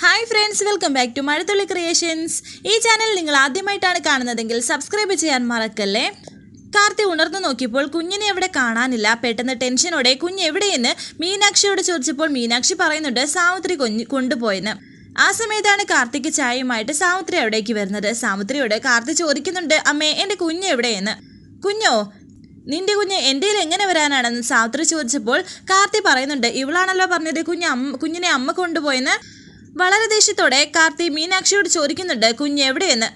Hi friends welcome back to Mazhathulli creations ഈ channel നിങ്ങൾ ആദ്യമായിട്ടാണ് കാണുന്നതെങ്കിൽ സബ്സ്ക്രൈബ് ചെയ്യാൻ മറക്കല്ലേ? കാർത്തി ഉണർന്നു നോക്കിയപ്പോൾ കുഞ്ഞിനെ എവിടെ കാണാനില്ല. പെട്ടെന്ന് ടെൻഷനോടെ കുഞ്ഞ് എവിടെയെന്ന് മീനാക്ഷിയോട് ചോദിച്ചപ്പോൾ മീനാക്ഷി പറയുന്നുണ്ട് സാവിത്രി കൊഞ്ഞ് കൊണ്ടുപോയെന്ന്. ആ സമയത്താണ് കാർത്തിക്ക് ചായയുമായിട്ട് സാവിത്രി അവിടേക്ക് വരുന്നത്. സാവിത്രിയോട് കാർത്തി ചോദിക്കുന്നുണ്ട് അമ്മേ എന്റെ കുഞ്ഞ് എവിടെയെന്ന്? കുഞ്ഞോ നിന്റെ കുഞ്ഞ് എന്റെ എങ്ങനെ വരാനാണെന്ന്? സാവിത്രി ചോദിച്ചപ്പോൾ കാർത്തി പറയുന്നുണ്ട് ഇവളാണല്ലോ പറഞ്ഞത് കുഞ്ഞ് അമ്മ കുഞ്ഞിനെ അമ്മ കൊണ്ടുപോയെന്ന്? വളരെ ദേഷ്യത്തോടെ കാർത്തി മീനാക്ഷിയോട് ചോദിക്കുന്നുണ്ട് കുഞ്ഞ് എവിടെയെന്ന്?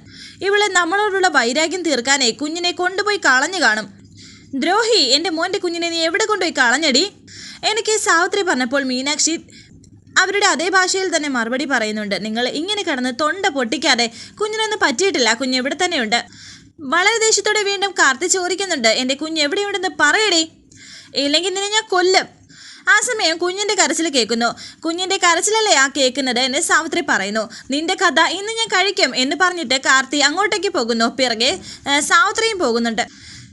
ഇവളെ നമ്മളോടുള്ള വൈരാഗ്യം തീർക്കാനേ കുഞ്ഞിനെ കൊണ്ടുപോയി കളഞ്ഞു കാണും. ദ്രോഹി എന്റെ മോന്റെ കുഞ്ഞിനെ നീ എവിടെ കൊണ്ടുപോയി കളഞ്ഞടി? എനിക്ക് സാവിത്രി പറഞ്ഞപ്പോൾ മീനാക്ഷി അവരുടെ അതേ ഭാഷയിൽ തന്നെ മറുപടി പറയുന്നുണ്ട്. നിങ്ങൾ ഇങ്ങനെ കിടന്ന് തൊണ്ട പൊട്ടിക്കാതെ കുഞ്ഞിനൊന്നും പറ്റിയിട്ടില്ല കുഞ്ഞ് ഇവിടെ തന്നെയുണ്ട്. വളരെ ദേഷ്യത്തോടെ വീണ്ടും കാർത്തി ചോദിക്കുന്നുണ്ട് എന്റെ കുഞ്ഞ് എവിടെയുണ്ടെന്ന് പറയടേ. ഇല്ലെങ്കിൽ നിന്നെ ഞാൻ കൊല്ലും. ആ സമയം കുഞ്ഞിന്റെ കരച്ചിൽ കേൾക്കുന്നു. കുഞ്ഞിന്റെ കരച്ചിലല്ലേ ആ കേൾക്കുന്നത് എന്ന് സാവിത്രി പറയുന്നു. നിന്റെ കഥ ഇന്ന് ഞാൻ കഴിക്കും എന്ന് പറഞ്ഞിട്ട് കാർത്തി അങ്ങോട്ടേക്ക് പോകുന്നു. പിറകെ സാവിത്രിയും പോകുന്നുണ്ട്.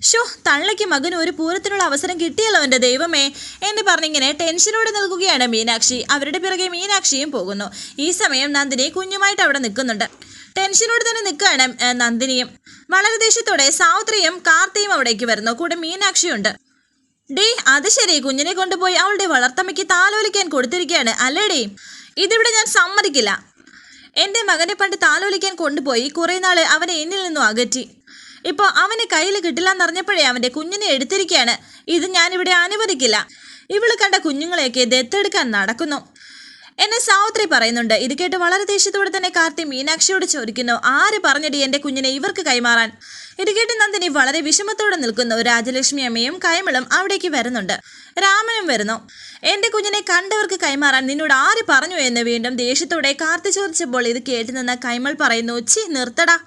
ഷോ തള്ളയ്ക്ക് മകന് ഒരു പൂരത്തിനുള്ള അവസരം കിട്ടിയല്ലോ എന്റെ ദൈവമേ എന്ന് പറഞ്ഞിങ്ങനെ ടെൻഷനോടെ നിൽക്കുകയാണ് മീനാക്ഷി. അവരുടെ പിറകെ മീനാക്ഷിയും പോകുന്നു. ഈ സമയം നന്ദിനി കുഞ്ഞുമായിട്ട് അവിടെ നിൽക്കുന്നുണ്ട്. ടെൻഷനോട് തന്നെ നിൽക്കുകയാണ് നന്ദിനിയും. വളരെ ദേഷ്യത്തോടെ സാവിത്രിയും കാർത്തിയും അവിടേക്ക് വരുന്നു. കൂടെ മീനാക്ഷിയുണ്ട്. ഡേ അത് ശരി. കുഞ്ഞിനെ കൊണ്ടുപോയി അവളുടെ വളർത്തമ്മയ്ക്ക് താലോലിക്കാൻ കൊടുത്തിരിക്കുകയാണ്. അല്ലേടേ? ഇതിവിടെ ഞാൻ സമ്മതിക്കില്ല. എന്റെ മകനെ പണ്ട് താലോലിക്കാൻ കൊണ്ടുപോയി കുറേ നാൾ അവനെ എന്നിൽ നിന്നും അകറ്റി. ഇപ്പോൾ അവന് കയ്യിൽ കിട്ടില്ലെന്നറിഞ്ഞപ്പോഴേ അവന്റെ കുഞ്ഞിനെ എടുത്തിരിക്കുകയാണ്. ഇത് ഞാനിവിടെ അനുവദിക്കില്ല. ഇവൾ കണ്ട കുഞ്ഞുങ്ങളെയൊക്കെ ദത്തെടുക്കാൻ നടക്കുന്നു. എന്നെ സാവിത്രി പറയുന്നുണ്ട്. ഇത് കേട്ട് വളരെ ദേഷ്യത്തോടെ തന്നെ കാർത്തി മീനാക്ഷിയോട് ചോദിക്കുന്നു ആര് പറഞ്ഞടി എന്റെ കുഞ്ഞിനെ ഇവർക്ക് കൈമാറാൻ? ഇത് കേട്ട് നന്ദിനി വളരെ വിഷമത്തോടെ നിൽക്കുന്നു. രാജലക്ഷ്മി അമ്മയും കൈമളും അവിടേക്ക് വരുന്നുണ്ട്. രാമനും വരുന്നു. എന്റെ കുഞ്ഞിനെ കണ്ടവർക്ക് കൈമാറാൻ നിന്നോട് ആര് പറഞ്ഞു? എന്ന് വീണ്ടും ദേഷ്യത്തോടെ കാർത്തി ചോദിച്ചപ്പോൾ ഇത് കേട്ട് നിന്ന കൈമൾ പറയുന്നു ചി നിർത്തടാ.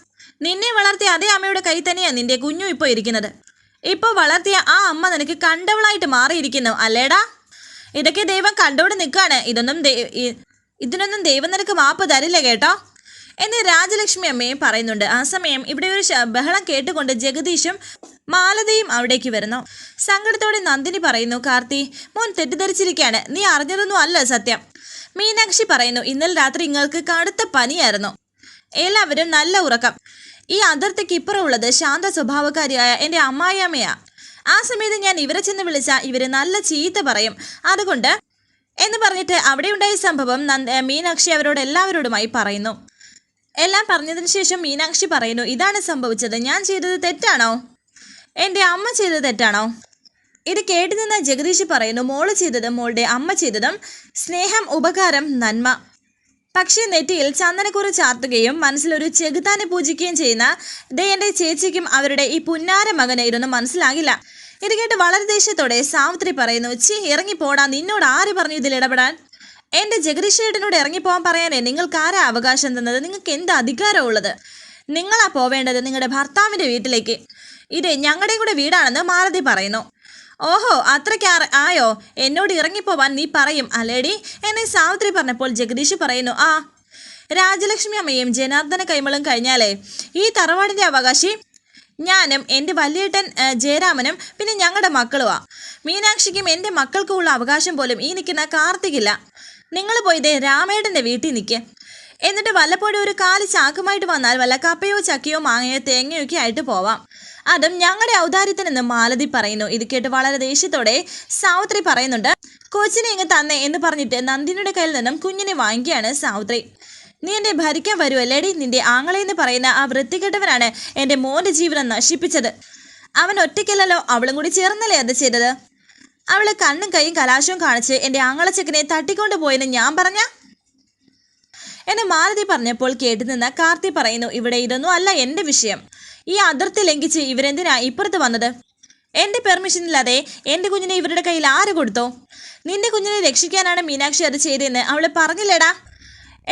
നിന്നെ വളർത്തിയ അതേ അമ്മയുടെ കൈ തന്നെയാ നിന്റെ കുഞ്ഞു ഇപ്പോൾ ഇരിക്കുന്നത്. ഇപ്പോൾ വളർത്തിയ ആ അമ്മ നിനക്ക് കണ്ടവളായിട്ട് മാറിയിരിക്കുന്നു അല്ലേടാ? ഇതൊക്കെ ദൈവം കണ്ടോണ്ട് നിൽക്കുകയാണ് ഇതൊന്നും ഇതിനൊന്നും ദൈവം നിനക്ക് മാപ്പ് തരില്ല കേട്ടോ. എന്ന് രാജലക്ഷ്മി അമ്മയും പറയുന്നുണ്ട്. ആ സമയം ഇവിടെ ഒരു ബഹളം കേട്ടുകൊണ്ട് ജഗദീഷും മാലതയും അവിടേക്ക് വരുന്നു. സങ്കടത്തോടെ നന്ദിനി പറയുന്നു കാർത്തി മോൻ തെറ്റിദ്ധരിച്ചിരിക്കുകയാണ് നീ അറിഞ്ഞതൊന്നും അല്ല സത്യം. മീനാക്ഷി പറയുന്നു ഇന്നലെ രാത്രി നിങ്ങൾക്ക് കടുത്ത പനിയായിരുന്നു. എല്ലാവരും നല്ല ഉറക്കം. ഈ അതിർത്തിക്ക് ഇപ്പുറമുള്ളത് ശാന്ത സ്വഭാവക്കാരിയായ എന്റെ അമ്മായിയമ്മയാ. ആ സമയത്ത് ഞാൻ ഇവരെ ചെന്ന് വിളിച്ചാൽ ഇവർ നല്ല ചീത്ത പറയും. അതുകൊണ്ട് എന്ന് പറഞ്ഞിട്ട് അവിടെ ഉണ്ടായ സംഭവം മീനാക്ഷി അവരോട് എല്ലാവരോടുമായി പറയുന്നു. എല്ലാം പറഞ്ഞതിന് ശേഷം മീനാക്ഷി പറയുന്നു ഇതാണ് സംഭവിച്ചത്. ഞാൻ ചെയ്തത് തെറ്റാണോ? എന്റെ അമ്മ ചെയ്തത് തെറ്റാണോ? ഇത് കേട്ടു നിന്ന ജഗദീഷ് പറയുന്നു മോൾ ചെയ്തതും മോളുടെ അമ്മ ചെയ്തതും സ്നേഹം ഉപകാരം നന്മ. പക്ഷേ നെറ്റിയിൽ ചന്ദനക്കുറി ചാർത്തുകയും മനസ്സിലൊരു ചെകുത്താനെ പൂജിക്കുകയും ചെയ്യുന്ന ദേ എന്റെ ചേച്ചിക്കും അവരുടെ ഈ പുന്നാര മകന് ഇതൊന്നും മനസ്സിലാകില്ല. ഇത് കേട്ട് വളരെ ദേഷ്യത്തോടെ സാവിത്രി പറയുന്നു ചി ഇറങ്ങിപ്പോടാ നിന്നോട് ആര് പറഞ്ഞു ഇതിൽ ഇടപെടാൻ? എന്റെ ജഗദീഷേട്ടനോട് ഇറങ്ങിപ്പോകാൻ പറയാനേ നിങ്ങൾക്ക് ആരാ അവകാശം തന്നത്? നിങ്ങൾക്ക് എന്ത് അധികാരമുള്ളത്? നിങ്ങളാ പോവേണ്ടത് നിങ്ങളുടെ ഭർത്താവിന്റെ വീട്ടിലേക്ക്. ഇത് ഞങ്ങളുടെ കൂടെ വീടാണെന്ന് മാലതി പറയുന്നു. ഓഹോ അത്രയ്ക്ക് ആയോ? എന്നോട് ഇറങ്ങിപ്പോവാൻ നീ പറയും അല്ലേടി? എന്നെ സാവിത്രി പറഞ്ഞപ്പോൾ ജഗദീഷ് പറയുന്നു ആ രാജലക്ഷ്മി അമ്മയും ജനാർദ്ദന കൈമളും കഴിഞ്ഞാലേ. ഈ തറവാടിന്റെ അവകാശി ഞാനും എന്റെ വലിയേട്ടൻ ജയരാമനും പിന്നെ ഞങ്ങളുടെ മക്കളുമാ മീനാക്ഷിക്കും എന്റെ മക്കൾക്കുമുള്ള അവകാശം പോലും ഈ നിൽക്കുന്ന കാർത്തികില്ല നിങ്ങൾ പോയി ദേ രാമേട്ടന്റെ വീട്ടിൽ നിൽക്കുക എന്നിട്ട് വല്ലപ്പോഴും ഒരു കാൽ ചാക്കുമായിട്ട് വന്നാൽ വല്ല കപ്പയോ ചക്കയോ മാങ്ങയോ തേങ്ങയോ ഒക്കെ ആയിട്ട് പോവാം. അതും ഞങ്ങളുടെ ഔദാര്യത്തിനെന്ന് മാലതി പറയുന്നു. ഇത് കേട്ട് വളരെ ദേഷ്യത്തോടെ സാവിത്രി പറയുന്നുണ്ട് കൊച്ചിനെ ഇങ്ങ് തന്നെ എന്ന് പറഞ്ഞിട്ട് നന്ദിനിയുടെ കയ്യിൽ നിന്നും കുഞ്ഞിനെ വാങ്ങിക്കുകയാണ് സാവിത്രി. നീ എന്നെ ഭരിക്കാൻ വരുമല്ലേടി നിന്റെ ആങ്ങളെ എന്ന് പറയുന്ന ആ വൃത്തികെട്ടവനാണ് എന്റെ മോന്റെ ജീവനം നശിപ്പിച്ചത്. അവൻ ഒറ്റയ്ക്കല്ലല്ലോ അവളും കൂടി ചേർന്നല്ലേ അത് ചെയ്തത്? അവൾ കണ്ണും കൈയും കലാശവും കാണിച്ച് എന്റെ ആങ്ങളച്ചക്കനെ തട്ടിക്കൊണ്ടു പോയെന്ന് ഞാൻ പറഞ്ഞ? എന്നെ മാലതി പറഞ്ഞപ്പോൾ കേട്ടു നിന്ന കാർത്തി പറയുന്നു ഇവിടെ ഇതൊന്നും അല്ല എന്റെ വിഷയം. ഈ അതിർത്തി ലംഘിച്ച് ഇവരെന്തിനാ ഇപ്പുറത്ത് വന്നത്? എന്റെ പെർമിഷൻ ഇല്ലാതെ എന്റെ കുഞ്ഞിനെ ഇവരുടെ കയ്യിൽ ആര് കൊടുത്തോ? നിന്റെ കുഞ്ഞിനെ രക്ഷിക്കാനാണ് മീനാക്ഷി അത് ചെയ്തതെന്ന് അവൾ പറഞ്ഞില്ലേടാ?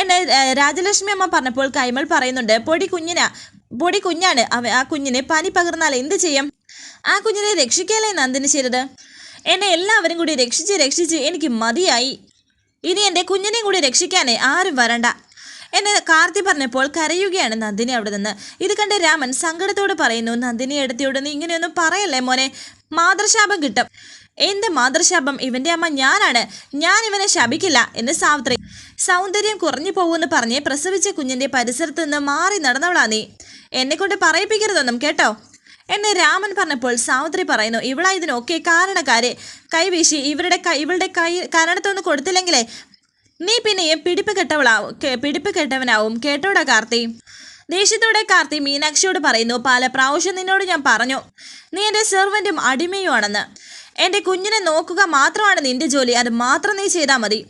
എന്നെ രാജലക്ഷ്മി അമ്മ പറഞ്ഞപ്പോൾ കൈമൾ പറയുന്നുണ്ട് പൊടി കുഞ്ഞിനാ പൊടി കുഞ്ഞാണ് അവ ആ കുഞ്ഞിനെ പനി പകർന്നാൽ എന്ത് ചെയ്യും? ആ കുഞ്ഞിനെ രക്ഷിക്കാനല്ലേ നന്ദിനി ചെയ്തത്? എന്നെ എല്ലാവരും കൂടി രക്ഷിച്ച് രക്ഷിച്ച് എനിക്ക് മതിയായി. ഇനി എന്റെ കുഞ്ഞിനെയും കൂടി രക്ഷിക്കാനേ ആരും വരണ്ട. എന്നെ കാർത്തി പറഞ്ഞപ്പോൾ കരയുകയാണ് നന്ദിനി അവിടെ നിന്ന്. ഇത് കണ്ട് രാമൻ സങ്കടത്തോട് പറയുന്നു നന്ദിനി എടുത്തിയോട് നീ ഇങ്ങനെയൊന്നും പറയല്ലേ മോനെ? മാതൃശാപം കിട്ടും. എന്ത് മാതൃശാപം? ഇവന്റെ അമ്മ ഞാനാണ്. ഞാൻ ഇവനെ ശപിക്കില്ല എന്ന് സാവിത്രി സൗന്ദര്യം കുറഞ്ഞു പോകുമെന്ന് പറഞ്ഞ് പ്രസവിച്ച കുഞ്ഞിന്റെ പരിസരത്ത് നിന്ന് മാറി നടന്നവളാ നീ. എന്നെ കൊണ്ട് പറയിപ്പിക്കരുതൊന്നും കേട്ടോ? എന്നെ രാമൻ പറഞ്ഞപ്പോൾ സാവിത്രി പറയുന്നു ഇവളാ ഇതിനൊക്കെ കാരണക്കാരെ. കൈവീശി ഇവരുടെ ഇവളുടെ കൈ കരണത്തൊന്ന് കൊടുത്തില്ലെങ്കിലേ നീ പിന്നെയും പിടിപ്പ് കെട്ടവളാവും പിടിപ്പ് കെട്ടവനാവും. കേട്ടോടാ കാർത്തി. ദേഷ്യത്തോടെ കാർത്തി മീനാക്ഷിയോട് പറയുന്നു പല പ്രാവശ്യം നിന്നോട് ഞാൻ പറഞ്ഞു. നീ എന്റെ സെർവന്റും അടിമയുമാണെന്ന്. എന്റെ കുഞ്ഞിനെ നോക്കുക മാത്രമാണ് നിന്റെ ജോലി. അത് മാത്രം നീ ചെയ്താൽ മതി.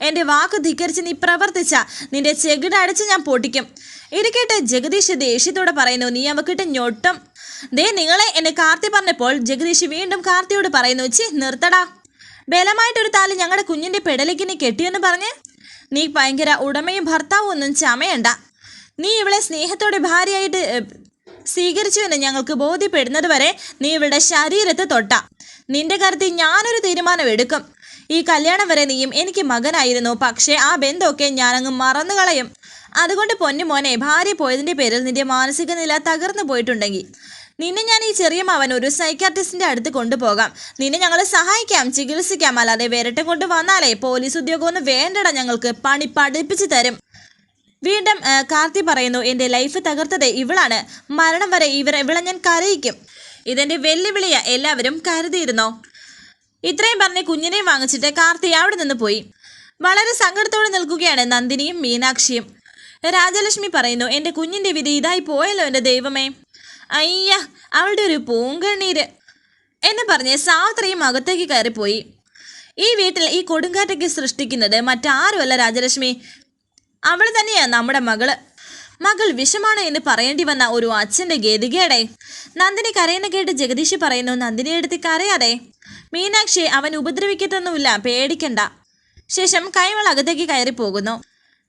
എന്റെ വാക്ക് ധിക്കരിച്ച് നീ പ്രവർത്തിച്ച നിന്റെ ചെകിട അടിച്ച് ഞാൻ പൊട്ടിക്കും. ഇരിക്കട്ടെ കേട്ട് ജഗദീഷ് ദേഷ്യത്തോടെ പറയുന്നു നീ അവക്കിട്ട് ഞൊട്ടും. ദേ നിങ്ങളെ എന്നെ കാർത്തി പറഞ്ഞപ്പോൾ ജഗദീഷ് വീണ്ടും കാർത്തിയോട് പറയുന്നു ചി നിർത്തടാ. ബലമായിട്ടൊരു താലി ഞങ്ങളുടെ കുഞ്ഞിന്റെ പെടലിക്കിനെ കെട്ടിയെന്ന് പറഞ്ഞ്? നീ ഭയങ്കര ഉടമയും ഭർത്താവും ഒന്നും ചമയണ്ട. നീ ഇവളെ സ്നേഹത്തോടെ ഭാര്യയായിട്ട് സ്വീകരിച്ചു സ്വീകരിച്ചുവെന്ന് ഞങ്ങൾക്ക് ബോധ്യപ്പെടുന്നത് വരെ നീ ഇവളുടെ ശരീരത്തെ തൊട്ട. നിന്റെ കാര്യത്തിൽ ഞാനൊരു തീരുമാനം എടുക്കും ഈ കല്യാണം വരെ നീയും എനിക്ക് മകനായിരുന്നു. പക്ഷേ ആ ബന്ധമൊക്കെ ഞാനങ്ങ് മറന്നു കളയും അതുകൊണ്ട് പൊന്നു മോനെ ഭാര്യ പോയതിന്റെ പേരിൽ നിന്റെ മാനസിക നില തകർന്നു പോയിട്ടുണ്ടെങ്കിൽ നിന്നെ ഞാൻ ഈ ചെറിയ മവൻ ഒരു സൈക്കാട്രിസ്റ്റിന്റെ അടുത്ത് കൊണ്ടുപോകാം. നിന്നെ ഞങ്ങൾ സഹായിക്കാം ചികിത്സിക്കാം അല്ലാതെ വേറിട്ടം കൊണ്ട് വന്നാലേ പോലീസ് ഉദ്യോഗമൊന്നും വേണ്ടടാ ഞങ്ങൾക്ക്. പണി പഠിപ്പിച്ചു തരും. വീണ്ടും കാർത്തി പറയുന്നു എന്റെ ലൈഫ് തകർത്തത് ഇവളാണ്. മരണം വരെ ഇവർ ഇവളെ ഞാൻ കരയിക്കും. ഇതെന്റെ വെല്ലുവിളിയ എല്ലാവരും കരുതിയിരുന്നോ? ഇത്രയും പറഞ്ഞ് കുഞ്ഞിനെയും വാങ്ങിച്ചിട്ട് കാർത്തി അവിടെ നിന്ന് പോയി. വളരെ സങ്കടത്തോടെ നിൽക്കുകയാണ് നന്ദിനിയും മീനാക്ഷിയും. രാജലക്ഷ്മി പറയുന്നു എന്റെ കുഞ്ഞിന്റെ വിധി ഇതായി പോയല്ലോ എന്റെ ദൈവമേ. അയ്യ അവളുടെ ഒരു പൂങ്കണ്ണീര്. എന്ന് പറഞ്ഞ് സാവിത്രിയും അകത്തേക്ക് കയറിപ്പോയി. ഈ വീട്ടിൽ ഈ കൊടുങ്കാറ്റൊക്കെ സൃഷ്ടിക്കുന്നത് മറ്റാരുമല്ല രാജലക്ഷ്മി. അവൾ തന്നെയാ നമ്മുടെ മകൾ. മകൾ വിഷമാണ് എന്ന് പറയേണ്ടി വന്ന ഒരു അച്ഛന്റെ ഗതികേടെ. നന്ദിനി കരയുന്ന കേട്ട് ജഗദീഷ് പറയുന്നു നന്ദിനി എടുത്ത് കരയാതെ. മീനാക്ഷി അവൻ ഉപദ്രവിക്കത്തൊന്നുമില്ല പേടിക്കണ്ട. ശേഷം കൈമൾ അകത്തേക്ക് കയറി പോകുന്നു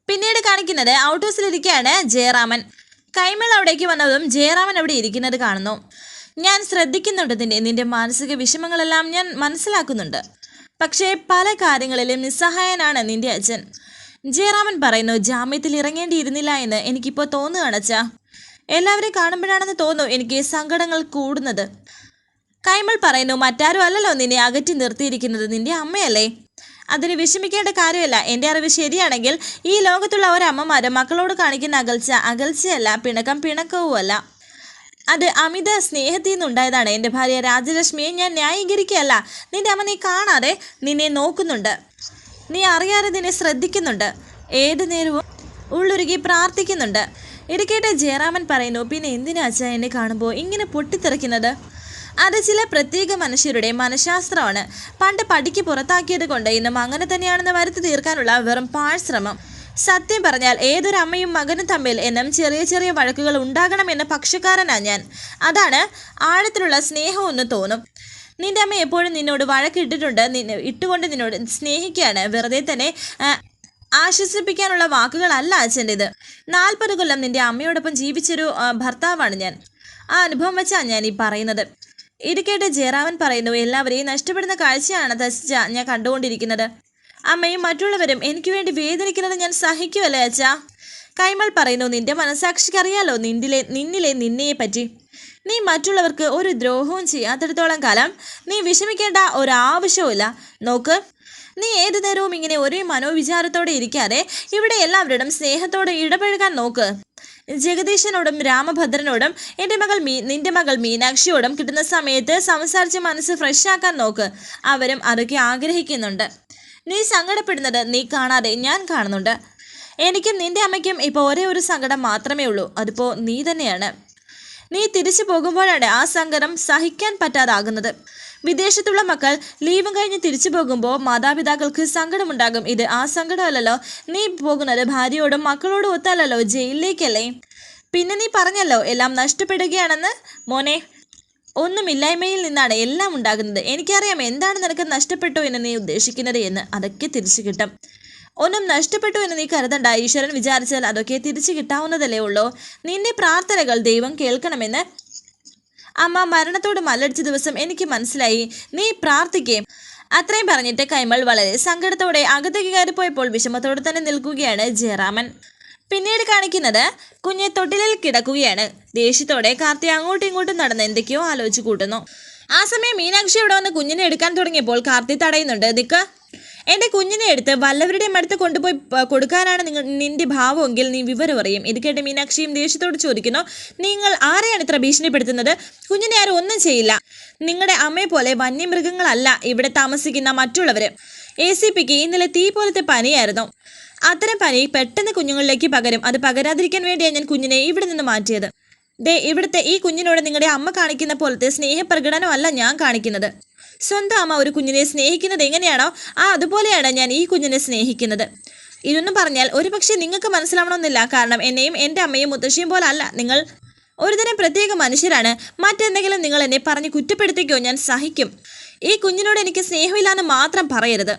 പിന്നീട് കാണിക്കുന്നത് ഔട്ട് ഹൗസിലിരിക്കുകയാണ് ജയറാമൻ. കൈമൾ അവിടേക്ക് വന്നതും ജയറാമൻ അവിടെ ഇരിക്കുന്നത് കാണുന്നു. ഞാൻ ശ്രദ്ധിക്കുന്നുണ്ട് നിന്റെ നിന്റെ മാനസിക വിഷമങ്ങളെല്ലാം ഞാൻ മനസ്സിലാക്കുന്നുണ്ട്. പക്ഷേ പല കാര്യങ്ങളിലും നിസ്സഹായനാണ് നിന്റെ അച്ഛൻ. ജയറാമൻ പറയുന്നു ജാമ്യത്തിൽ ഇറങ്ങേണ്ടിയിരുന്നില്ല എന്ന് എനിക്കിപ്പോൾ തോന്നുകയാണ് അച്ഛാ. എല്ലാവരെയും കാണുമ്പോഴാണെന്ന് തോന്നുന്നു എനിക്ക് സങ്കടങ്ങൾ കൂടുന്നത്. കൈമൾ പറയുന്നു മറ്റാരും അല്ലല്ലോ നിന്നെ അകറ്റി നിർത്തിയിരിക്കുന്നത്. നിന്റെ അമ്മയല്ലേ? അതിന് വിഷമിക്കേണ്ട കാര്യമല്ല. എന്റെ അറിവ് ശരിയാണെങ്കിൽ ഈ ലോകത്തുള്ള ഒരമ്മമാര് മക്കളോട് കാണിക്കുന്ന അകൽച്ച അകൽച്ചയല്ല പിണക്കം പിണക്കവുമല്ല. അത് അമിത സ്നേഹത്തിൽ നിന്നുണ്ടായതാണ്. എന്റെ ഭാര്യ രാജലക്ഷ്മിയെ ഞാൻ ന്യായീകരിക്കുകയല്ല. നിന്റെ അമ്മ നീ കാണാതെ നിന്നെ നോക്കുന്നുണ്ട്. നീ അറിയാതെ നിന്നെ ശ്രദ്ധിക്കുന്നുണ്ട്. ഏത് നേരവും ഉള്ളുരുകി പ്രാർത്ഥിക്കുന്നുണ്ട്. ഇടയ്ക്കേട്ട് ജയറാമൻ പറയുന്നു പിന്നെ എന്തിനാച്ചാ എന്നെ കാണുമ്പോൾ ഇങ്ങനെ പൊട്ടിത്തെറിക്കുന്നത്? അത് ചില പ്രത്യേക മനുഷ്യരുടെ മനഃശാസ്ത്രമാണ്. പണ്ട് പടിക്ക് പുറത്താക്കിയത് കൊണ്ട് ഇന്നും അങ്ങനെ തന്നെയാണെന്ന് വരുത്തി തീർക്കാനുള്ള വെറും പാഴ്ശ്രമം. സത്യം പറഞ്ഞാൽ ഏതൊരു അമ്മയും മകനും തമ്മിൽ എന്നും ചെറിയ ചെറിയ വഴക്കുകൾ ഉണ്ടാകണമെന്ന പക്ഷക്കാരനാണ് ഞാൻ. അതാണ് ആഴത്തിലുള്ള സ്നേഹമെന്ന് തോന്നും. നിന്റെ അമ്മ എപ്പോഴും നിന്നോട് വഴക്കിട്ടിട്ടുണ്ട്. നിന്നെ ഇട്ടുകൊണ്ട് നിന്നോട് സ്നേഹിക്കുകയാണ്. വെറുതെ തന്നെ ആശ്വസിപ്പിക്കാനുള്ള വാക്കുകളല്ല അച്ഛന്റെ ഇത് നാൽപ്പത് കൊല്ലം നിന്റെ അമ്മയോടൊപ്പം ജീവിച്ചൊരു ഭർത്താവാണ് ഞാൻ. ആ അനുഭവം വെച്ചാണ് ഞാൻ ഈ പറയുന്നത്. ഇത് കേട്ട് ജയറാമൻ പറയുന്നു എല്ലാവരെയും നഷ്ടപ്പെടുന്ന കാഴ്ചയാണ് തസ്ജ ഞാൻ കണ്ടുകൊണ്ടിരിക്കുന്നത്. അമ്മയും മറ്റുള്ളവരും എനിക്ക് വേണ്ടി വേദനിക്കുന്നത് ഞാൻ സഹിക്കുമല്ലേ അച്ഛ? കൈമൾ പറയുന്നു നിന്റെ മനസാക്ഷിക്ക് അറിയാലോ നിന്നിലെ നിന്നിലെ നിന്നെയെ പറ്റി നീ മറ്റുള്ളവർക്ക് ഒരു ദ്രോഹവും ചെയ്യാത്തിടത്തോളം കാലം നീ വിഷമിക്കേണ്ട ഒരാവശ്യവുമില്ല. നോക്ക് നീ ഏതു നേരവും ഇങ്ങനെ ഒരേ മനോവിചാരത്തോടെ ഇരിക്കാതെ ഇവിടെ എല്ലാവരോടും സ്നേഹത്തോടെ ഇടപഴകാൻ നോക്ക്. ജഗദീശനോടും രാമഭദ്രനോടും എന്റെ മകൾ മീ നിന്റെ മകൾ മീനാക്ഷിയോടും കിട്ടുന്ന സമയത്ത് സംസാരിച്ച് മനസ്സ് ഫ്രഷ് ആക്കാൻ നോക്ക്. അവരും അതൊക്കെ ആഗ്രഹിക്കുന്നുണ്ട്. നീ സങ്കടപ്പെടുന്നത് നീ കാണാതെ ഞാൻ കാണുന്നുണ്ട്. എനിക്കും നിന്റെ അമ്മയ്ക്കും ഇപ്പോൾ ഒരേ ഒരു സങ്കടം മാത്രമേ ഉള്ളൂ. അതിപ്പോൾ നീ തന്നെയാണ്. നീ തിരിച്ചു പോകുമ്പോഴാണ് ആ സങ്കടം സഹിക്കാൻ പറ്റാതാകുന്നത്. വിദേശത്തുള്ള മക്കൾ ലീവും കഴിഞ്ഞ് തിരിച്ചു പോകുമ്പോൾ മാതാപിതാക്കൾക്ക് സങ്കടമുണ്ടാകും. ഇത് ആ സങ്കടമല്ലല്ലോ. നീ പോകുന്നത് ഭാര്യയോടും മക്കളോടും ഒത്തല്ലല്ലോ ജയിലിലേക്കല്ലേ? പിന്നെ നീ പറഞ്ഞല്ലോ എല്ലാം നഷ്ടപ്പെടുകയാണെന്ന്. മോനെ ഒന്നുമില്ലായ്മയിൽ നിന്നാണ് എല്ലാം ഉണ്ടാകുന്നത്. എനിക്കറിയാം എന്താണ് നിനക്ക് നഷ്ടപ്പെട്ടു എന്ന് നീ ഉദ്ദേശിക്കുന്നത് എന്ന്. അതൊക്കെ തിരിച്ചു കിട്ടും. ഒന്നും നഷ്ടപ്പെട്ടു എന്ന് നീ കരുതണ്ട. ഈശ്വരൻ വിചാരിച്ചാൽ അതൊക്കെ തിരിച്ചു കിട്ടാവുന്നതല്ലേ ഉള്ളൂ. നിന്റെ പ്രാർത്ഥനകൾ ദൈവം കേൾക്കണമെന്ന് അമ്മ മരണത്തോട് മല്ലടിച്ച ദിവസം എനിക്ക് മനസ്സിലായി. നീ പ്രാർത്ഥിക്കേ. അത്രയും പറഞ്ഞിട്ട് കൈമൾ വളരെ സങ്കടത്തോടെ അകത്തേക്ക് കയറിപ്പോയപ്പോൾ വിഷമത്തോടെ തന്നെ നിൽക്കുകയാണ് ജയറാമൻ. പിന്നീട് കാണിക്കുന്നത് കുഞ്ഞെ തൊട്ടിലിൽ കിടക്കുകയാണ്. ദേഷ്യത്തോടെ കാർത്തി അങ്ങോട്ടും ഇങ്ങോട്ടും നടന്ന് എന്തൊക്കെയോ ആലോചിച്ചു കൂട്ടുന്നു. ആ സമയം മീനാക്ഷി ഇവിടെ വന്ന് കുഞ്ഞിനെ എടുക്കാൻ തുടങ്ങിയപ്പോൾ കാർത്തി തടയുന്നുണ്ട്. നിക്ക് എന്റെ കുഞ്ഞിനെ എടുത്ത് വല്ലവരുടെയും അടുത്ത് കൊണ്ടുപോയി കൊടുക്കാനാണ് നിങ്ങൾ നിന്റെ ഭാവമെങ്കിൽ നീ വിവരം അറിയും. ഇത് കേട്ട് മീനാക്ഷിയും ദേഷ്യത്തോട് ചോദിക്കുന്നു നിങ്ങൾ ആരെയാണ് ഇത്ര ഭീഷണിപ്പെടുത്തുന്നത്? കുഞ്ഞിനെ ആരും ഒന്നും ചെയ്യില്ല. നിങ്ങളുടെ അമ്മയെ പോലെ വന്യമൃഗങ്ങളല്ല ഇവിടെ താമസിക്കുന്ന മറ്റുള്ളവർ എ സി പിക്ക് ഇന്നലെ തീ പോലത്തെ പനിയായിരുന്നു. അത്തരം പനി പെട്ടെന്ന് കുഞ്ഞുങ്ങളിലേക്ക് പകരും. അത് പകരാതിരിക്കാൻ വേണ്ടിയാണ് ഞാൻ കുഞ്ഞിനെ ഇവിടെ നിന്ന് മാറ്റിയത്. ദേ ഇവിടുത്തെ ഈ കുഞ്ഞിനോട് നിങ്ങളുടെ അമ്മ കാണിക്കുന്ന പോലത്തെ സ്നേഹപ്രകടനമല്ല ഞാൻ കാണിക്കുന്നത്. സ്വന്തം അമ്മ ഒരു കുഞ്ഞിനെ സ്നേഹിക്കുന്നത് എങ്ങനെയാണോ ആ അതുപോലെയാണ് ഞാൻ ഈ കുഞ്ഞിനെ സ്നേഹിക്കുന്നത്. ഇതൊന്നും പറഞ്ഞാൽ ഒരുപക്ഷെ നിങ്ങൾക്ക് മനസ്സിലാവണമെന്നില്ല. കാരണം എന്നെയും എന്റെ അമ്മയും മുത്തശ്ശിയും പോലെ അല്ല നിങ്ങൾ ഒരുതരം പ്രത്യേക മനുഷ്യരാണ്. മറ്റെന്തെങ്കിലും നിങ്ങൾ എന്നെ പറഞ്ഞ് കുറ്റപ്പെടുത്തിക്കോ ഞാൻ സഹിക്കും. ഈ കുഞ്ഞിനോട് എനിക്ക് സ്നേഹമില്ലാന്ന് മാത്രം പറയരുത്.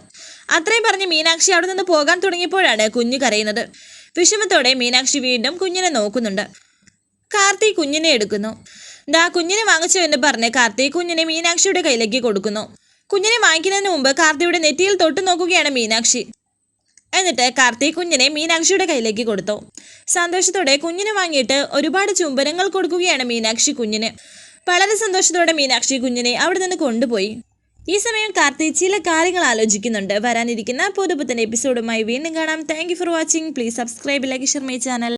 അത്രയും പറഞ്ഞ് മീനാക്ഷി അവിടെ നിന്ന് പോകാൻ തുടങ്ങിയപ്പോഴാണ് കുഞ്ഞു കരയുന്നത്. വിഷമത്തോടെ മീനാക്ഷി വീണ്ടും കുഞ്ഞിനെ നോക്കുന്നുണ്ട്. കാർത്തി കുഞ്ഞിനെ എടുക്കുന്നു. ദാ കുഞ്ഞിനെ വാങ്ങിച്ചു എന്ന് പറഞ്ഞ് കാർത്തി കുഞ്ഞിനെ മീനാക്ഷിയുടെ കയ്യിലേക്ക് കൊടുക്കുന്നു. കുഞ്ഞിനെ വാങ്ങിക്കുന്നതിന് മുമ്പ് കാർത്തിയുടെ നെറ്റിയിൽ തൊട്ടു നോക്കുകയാണ് മീനാക്ഷി. എന്നിട്ട് കാർത്തി കുഞ്ഞിനെ മീനാക്ഷിയുടെ കയ്യിലേക്ക് കൊടുത്തു. സന്തോഷത്തോടെ കുഞ്ഞിനെ വാങ്ങിയിട്ട് ഒരുപാട് ചുംബനങ്ങൾ കൊടുക്കുകയാണ് മീനാക്ഷി കുഞ്ഞിന്. വളരെ സന്തോഷത്തോടെ മീനാക്ഷി കുഞ്ഞിനെ അവിടെ നിന്ന് കൊണ്ടുപോയി. ഈ സമയം കാർത്തി ചില കാര്യങ്ങൾ ആലോചിക്കുന്നുണ്ട്. വരാനിരിക്കുന്ന പുതുപുത്തൻ എപ്പിസോഡുമായി വീണ്ടും കാണാം. Thank for watching please subscribe like share my channel